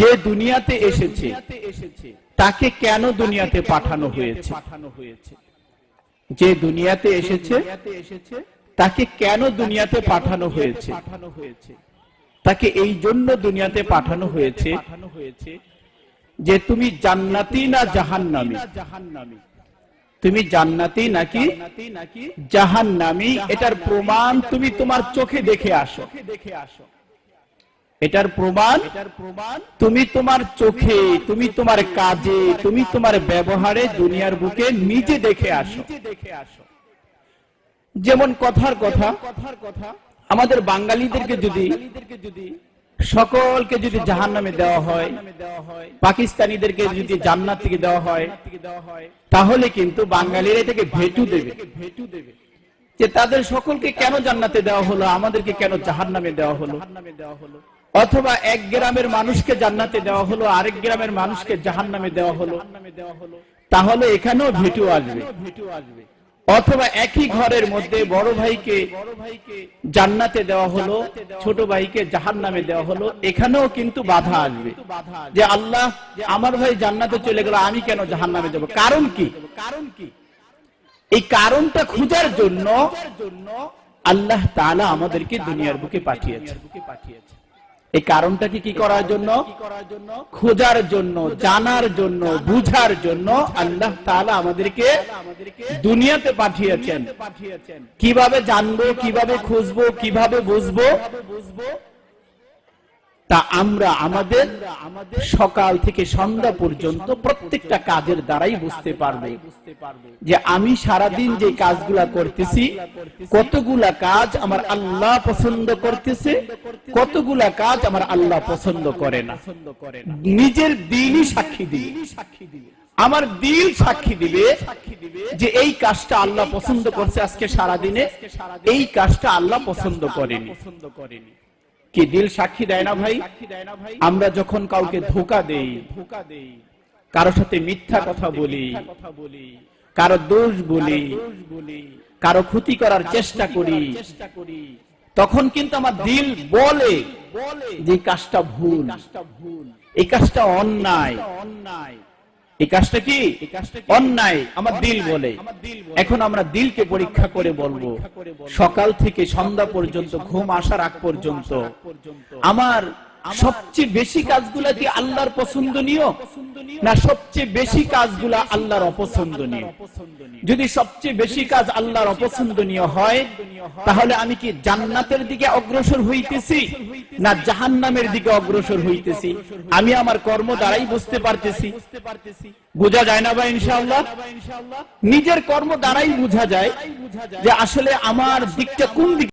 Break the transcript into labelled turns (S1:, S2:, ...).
S1: যে দুনিয়াতে এসেছে, তাকে কেন দুনিয়াতে পাঠানো হয়েছে? যে দুনিয়াতে এসেছে, তাকে কেন দুনিয়াতে পাঠানো হয়েছে? তাকে এই জন্য দুনিয়াতে পাঠানো হয়েছে যে তুমি জান্নাতি না জাহান্নামী? তুমি জান্নাতি নাকি জাহান্নামী? এটার প্রমাণ তুমি তোমার চোখে দেখে আসো। দেখে আসো এটার প্রমাণ তুমি তোমার চোখে তুমি তোমার কাজে তুমি তোমার ব্যবহারে দুনিয়ার বুকে নিজে দেখে আসো। যেমন কথার কথা কথার কথা আমাদের বাঙালিদেরকে যদি সকলকে যদি জাহান নামে দেওয়া হয় পাকিস্তানিদেরকে যদি জান্নাত থেকে দেওয়া হয় তাহলে কিন্তু বাঙালিরা থেকে ভেটু দেবে। ভেটু দেবে। যে তাদের সকলকে কেন জান্নাতে দেওয়া হলো আমাদেরকে কেন জাহান নামে দেওয়া হলো। অথবা এক গ্রামের মানুষকে জান্নাতে দেওয়া হলো, আরেক গ্রামের মানুষকে জাহান নামে দেওয়া হলো। তাহলে এখানেও ভেটু আসবে। অথবা একই ঘরের মধ্যে বড় ভাইকে জান্নাতে দেওয়া হলো, ছোট ভাইকে জাহান নামে দেওয়া হলো, এখানেও কিন্তু বাধা আসবে। যে আল্লাহ, আমার ভাই জান্নাতে চলে গেল, আমি কেন জাহান নামে যাব? কারণ কি? কারণ কি এই কারণটা খুঁজার জন্য আল্লাহ তাআলা আমাদেরকে দুনিয়ার বুকে পাঠিয়েছে এই কারণটাকে কি করার জন্য? খোঁজার জন্য, জানার জন্য, বুঝার জন্য আল্লাহ তাআলা আমাদেরকে দুনিয়াতে পাঠিয়েছেন। কীভাবে জানব, কীভাবে খুঁজবো, কীভাবে বুঝব? তা আমরা আমাদের সকাল থেকে সন্ধ্যা পর্যন্ত প্রত্যেকটা কাজের দ্বারাই বুঝতে পারব যে আমি সারাদিন যে কাজগুলা করতেছি, কতগুলা কাজ আমার আল্লাহ পছন্দ করতেছে, কতগুলা কাজ আমার আল্লাহ পছন্দ করে না। নিজের দিনই সাক্ষী দিবে। আমার দিল সাক্ষী দিবে যে এই কাজটা আল্লাহ পছন্দ করছে আজকে সারাদিনে, এই কাজটা আল্লাহ পছন্দ করেনি। কি দিল সাক্ষী দেয় না ভাই? আমরা যখন কাউকে ধোকা দেই কারোর সাথে মিথ্যা কথা বলি কারও দোষ বলি কারও ক্ষতি করার চেষ্টা করি চেষ্টা করি তখন কিন্তু আমার দিল বলে যে কাজটা ভুল ভুল এই কাজটা অন্যায়। অন্যায়। এই কাজটা কি? অন্যায় আমার দিল বলে। এখন আমরা দিলকে পরীক্ষা করে বলব। সকাল থেকে সন্ধ্যা পর্যন্ত। ঘুম আসার আগ পর্যন্ত। আমার সবচেয়ে বেশি কাজগুলা কি আল্লাহর পছন্দনীয়? না সবচেয়ে বেশি কাজগুলা আল্লাহর অপছন্দনীয়? যদি সবচেয়ে বেশি কাজ আল্লাহর অপছন্দনীয় হয় তাহলে আমি কি জান্নাতের দিকে অগ্রসর হইতেছি? না জাহান্নামের দিকে অগ্রসর হইতেছি? আমি আমার কর্ম দ্বারাই বুঝতে পারতেছি। বোঝা যায় না বা ইনশাআল্লাহ? নিজের কর্ম দ্বারাই বোঝা যায় যে আসলে আমার দিকটা কোন দিকে